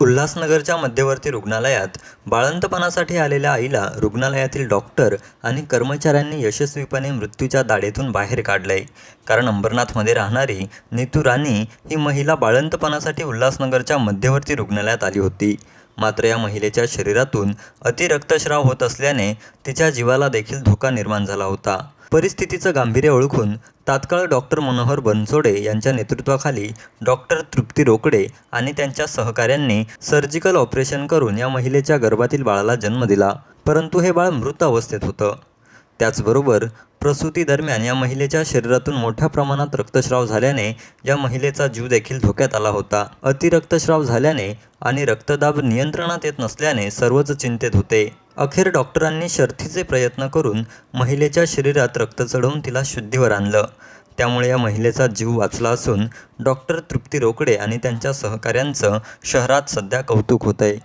उल्हासनगरच्या मध्यवर्ती रुग्णालयात बाळंतपणासाठी आलेल्या आईला रुग्णालयातील डॉक्टर आणि कर्मचाऱ्यांनी यशस्वीपणे मृत्यूच्या दाढेतून बाहेर काढलंय. कारण अंबरनाथमध्ये राहणारी नीतू राणी ही महिला बाळंतपणासाठी उल्हासनगरच्या मध्यवर्ती रुग्णालयात आली होती. मात्र या महिलेच्या शरीरातून अतिरक्तस्राव होत असल्याने तिच्या जीवाला देखील धोका निर्माण झाला होता. परिस्थितीचं गांभीर्य ओळखून तात्काळ डॉक्टर मनोहर बनसोडे यांच्या नेतृत्वाखाली डॉक्टर तृप्ती रोकडे आणि त्यांच्या सहकाऱ्यांनी सर्जिकल ऑपरेशन करून या महिलेच्या गर्भातील बाळाला जन्म दिला परंतु हे बाळ मृत अवस्थेत होतं. त्याचबरोबर प्रसूतीदरम्यान या महिलेच्या शरीरातून मोठ्या प्रमाणात रक्तस्राव झाल्याने या महिलेचा जीव देखील धोक्यात आला होता. अतिरक्तस्राव झाल्याने आणि रक्तदाब नियंत्रणात येत नसल्याने सर्वच चिंतेत होते. अखेर डॉक्टरांनी शर्थीचे प्रयत्न करून महिलेच्या शरीरात रक्त चढवून तिला शुद्धीवर आणलं. त्यामुळे या महिलेचा जीव वाचला असून डॉक्टर तृप्ती रोकडे आणि त्यांच्या सहकाऱ्यांचं शहरात सध्या कौतुक होतंय.